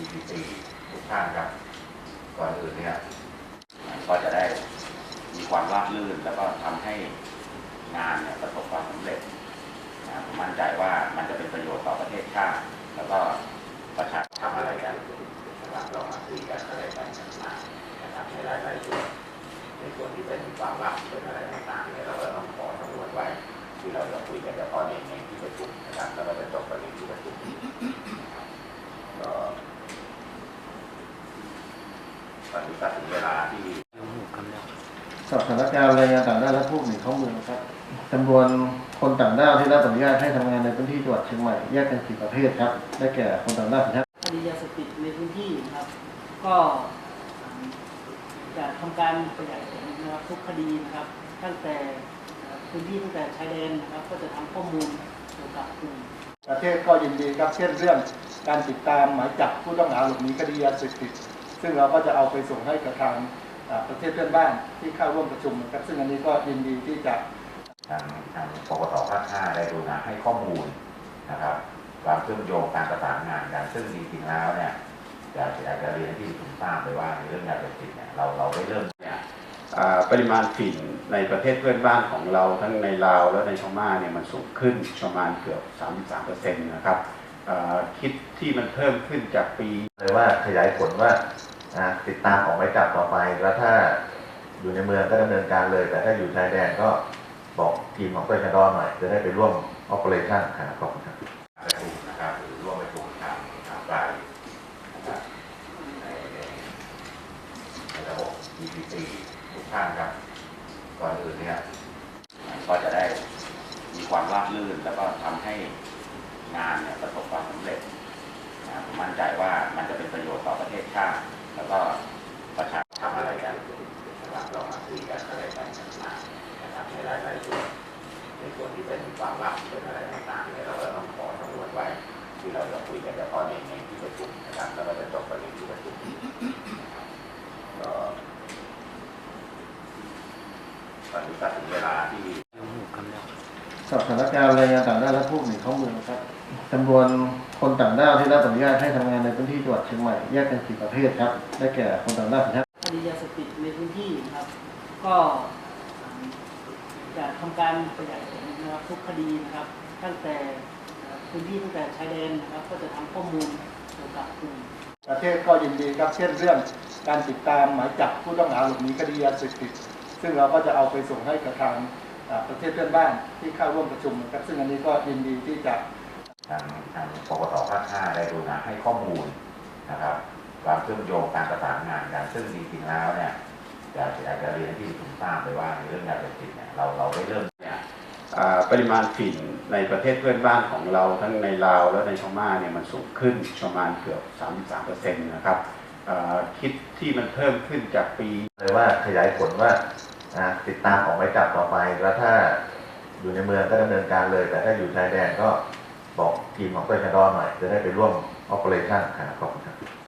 EPC ทุกท่านครับก่อนอื่นเนี่ยก็จะได้มีความราบรื่นแล้วก็ทำให้งานเนี่ยประสบความสำเร็จนะผมมั่นใจว่ามันจะเป็นประโยชน์ต่อประเทศชาติ แล้วก็ประชาชนทำอะไรกันนะครับเรามาคุยกันอะไรกันฉันมานะครับในรายๆส่วนในส่วนที่เป็นความลับเป็นอะไรต่างๆเนี่ยเราต้องขอสำรวจไว้ที่เราจะคุยกันเฉพาะในใที่ประชุมนะครับแล้วก็จะจบประเด็นที่ประชุม ตอนนี้ก็ถึงเวลาที่สถานการณ์แรงงานต่างด้าวและผู้หนีเข้าเมืองครับจำนวนคนต่างด้าวที่รับอนุญาตให้ทำงานในพื้นที่จังหวัดเชียงใหม่แยกเป็นสี่ประเภทครับ ได้แก่คนต่างด้าวสัญชาติคดียาเสพติดในพื้นที่นะครับ ก็จะทำการขยายผลนะครับทุกคดีนะครับ ตั้งแต่พื้นที่ตั้งแต่ชายแดนนะครับ ก็จะทำข้อมูลเกี่ยวกับกลุ่มประเทศก็ยินดีครับเช่นเรื่องการติดตามหมายจับผู้ต้องหาหลบหนีคดียาเสพติด ซึ่งเราก็จะเอาไปส่งให้กับทางอ่าประเทศเพื่อนบ้านที่เข้าร่วมประชุมนะครับซึ่งอันนี้ก็ยินดีที่จะทางทางปปสภาค5ได้ดูนะให้ข้อมูลนะครับความเชื่อมโยงการประสานงานกันซึ่งจริงๆแล้วเนี่ยอยากอยากจะเรียนให้ที่ผมทราบเลยว่าในเรื่องยาเสพติดเนี่ยเราเราได้เริ่มเนี่ยอ่าปริมาณฝิ่นในประเทศเพื่อนบ้านของเราทั้งในลาวและในพม่าเนี่ยมันสูงขึ้นประมาณเกือบ 33%นะครับอ่าคิดที่มันเพิ่มขึ้นจากปีเลยว่าขยายผลว่าอ่า ติดตามออกหมายจับต่อไป แล้วถ้าอยู่ในเมืองก็ดำเนินการเลย แต่ถ้าอยู่ชายแดนก็บอกทีมของตชดอหน่อยจะได้ไปร่วม operation ครับขอบคุณครับประชุมนะครับหรือร่วมประชุมทางทางไกลนครับในในระบบ EPC ทุกท่านครับก่อนอื่นเนี่ยก็จะได้มีความราบรื่นแล้วก็ทำให้งานเนี่ยประสบความสำเร็จนะผมมั่นใจว่ามันจะเป็นประโยชน์ต่อประเทศชาติ แล้วก็ประชาชนทำอะไรกัน นะครับเรามาคุยกันอะไรกันมานะครับในหลายๆส่วนในส่วนที่เป็นความลับเป็นอะไรต่างๆเนี่ยเราก็ต้องขอสำรวจไว้ที่เราจะคุยกันเฉพาะในในที่ประชุมนะครับแล้วก็จะจบประเด็นที่ประชุมนะครับก็ตอนนี้ก็ถึงเวลาที่สถานการณ์แรงงานต่างด้าวและผู้หนีเข้าเมืองครับจำนวนคนต่างด้าวที่รับอนุญาตให้ทำงานในพื้นที่จังหวัดเชียงใหม่แยกเป็นสี่ประเภทครับ ได้แก่คนต่างด้าวสัญชาติ ก็จะทำการขยายผลนะครับทุกคดีนะครับ ตั้งแต่พื้นที่ตั้งแต่ชายแดนนะครับก็จะทำข้อมูลเกี่ยวกับกลุ่มประเทศก็ยินดีครับเช่นเรื่องการติดตามหมายจับผู้ต้องหาหลบหนีคดียาเสพติดซึ่งเราก็จะเอาไปส่งให้กับทางอ่าประเทศเพื่อนบ้านที่เข้าร่วมประชุมนะครับซึ่งอันนี้ก็ยินดีที่จะทางทางปปสภาค5ได้ดูนะให้ข้อมูลนะครับความเชื่อมโยงการประสานงานกันซึ่งจริงๆแล้วเนี่ย อยากอยากจะเรียนให้ที่ผมทราบเลยว่าในเรื่องยาเสพติดเนี่ยเราเราได้เริ่มเนี่ยอ่าปริมาณฝิ่นในประเทศเพื่อนบ้านของเราทั้งในลาวและในพม่าเนี่ยมันสูงขึ้นประมาณเกือบ 33%นะครับอ่าคิดที่มันเพิ่มขึ้นจากปีเลยว่าขยายผลว่าอ่าติดตามออกหมายจับต่อไป แล้วถ้าอยู่ในเมืองก็ดำเนินการเลย แต่ถ้าอยู่ชายแดนก็บอกทีมของตชดหน่อยจะได้ไปร่วม operation ครับขอบคุณครับ